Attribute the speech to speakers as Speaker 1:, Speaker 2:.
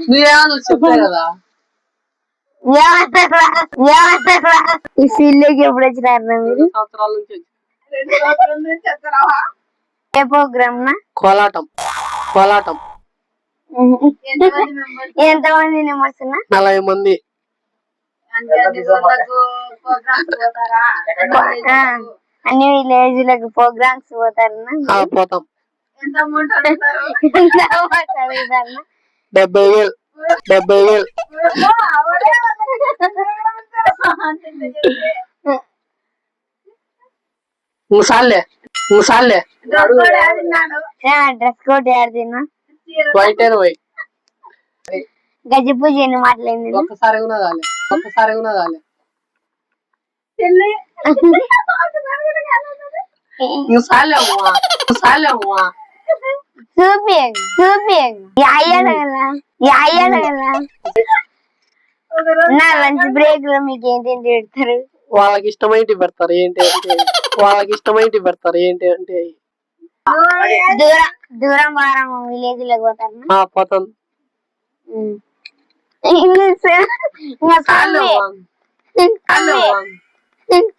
Speaker 1: నువ్వేమన్నా కదా
Speaker 2: ఈ ఫీల్డ్కి ఎప్పుడు వచ్చినారు మీరు
Speaker 1: సంవత్సరాల నుంచి.
Speaker 2: ఏ ప్రోగ్రామ్ నా
Speaker 1: కోలాటం కోలాటం
Speaker 2: ఎంత మంది. నెంబర్స్ ఉన్నా
Speaker 1: నలభై మంది.
Speaker 2: ఆ, అన్ని విలేజ్లకు ప్రోగ్రామ్స్ పోతారన్నా?
Speaker 1: పోతాం.
Speaker 2: ఎంత amount అడుగుతారన్నా?
Speaker 1: డెబ్బై వేలు. డెబ్బై వేలు. ముసాలే ముసాలే
Speaker 2: dress code
Speaker 1: white and white.
Speaker 2: గజ పూజ ఎన్ని మాట్లాడింది
Speaker 1: ఒక్కసారి కూడా కాలే ఒక్కసారి కూడా కాలే ముసాలే అమ్మా
Speaker 2: చూపియండి చూపియండి యాయ్యాలి కదా నా లంచ్ బ్రేక్లో మీకు ఏంటేంటి పెడతారు
Speaker 1: వాళ్ళకి ఇష్టమైనటి పెడతారు ఏంటి అంటే వాళ్ళకి ఇష్టమైనటి పెడతారు ఏంటి అంటే.
Speaker 2: దూరం దూరం వారం విలేజ్లో పోతారు
Speaker 1: ఆ పోతాం.